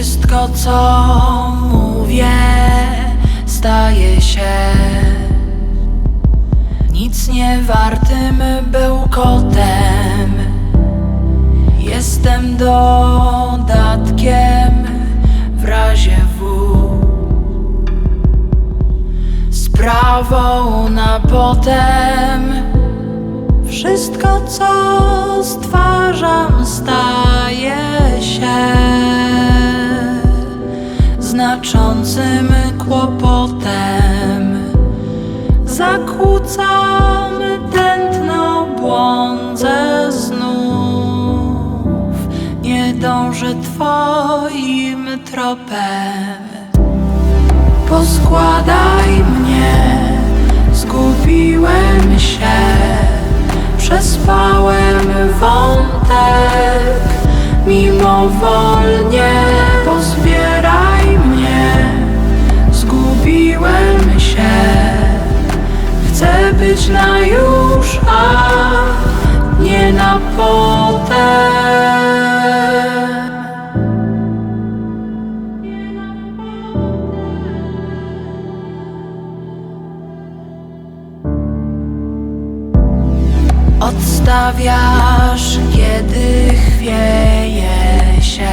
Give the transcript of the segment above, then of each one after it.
Wszystko co mówię staje się nic nie wartym bełkotem. Jestem dodatkiem w razie W. Sprawą na potem. Wszystko, co stwarzam, staje się znaczącym kłopotem. Zakłócam tętno, błądzę znów, nie dążę Twoim tropem. Poskładaj mnie, zgubiłem się, przespałem już, a nie na potem. Odstawiasz, kiedy chwieje się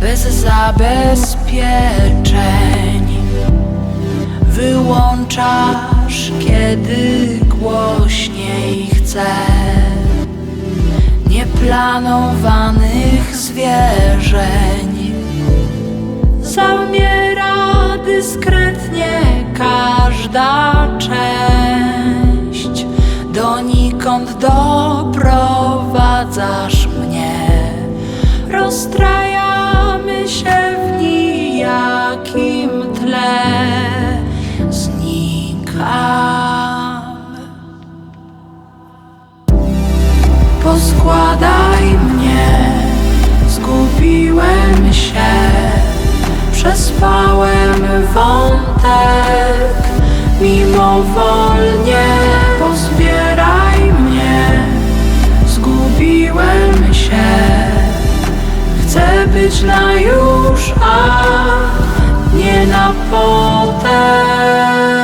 Bez zabezpieczeń Wyłączasz, kiedy głośniej chce Nieplanowanych zwierzeń Zamiera dyskretnie każda część. Donikąd doprowadzasz mnie. Rozstrajamy się w nijakim poskładaj mnie. Zgubiłem się. Przespałem wątek. Mimowolnie pozbieraj mnie. Zgubiłem się. Chcę być na już, a nie na potem.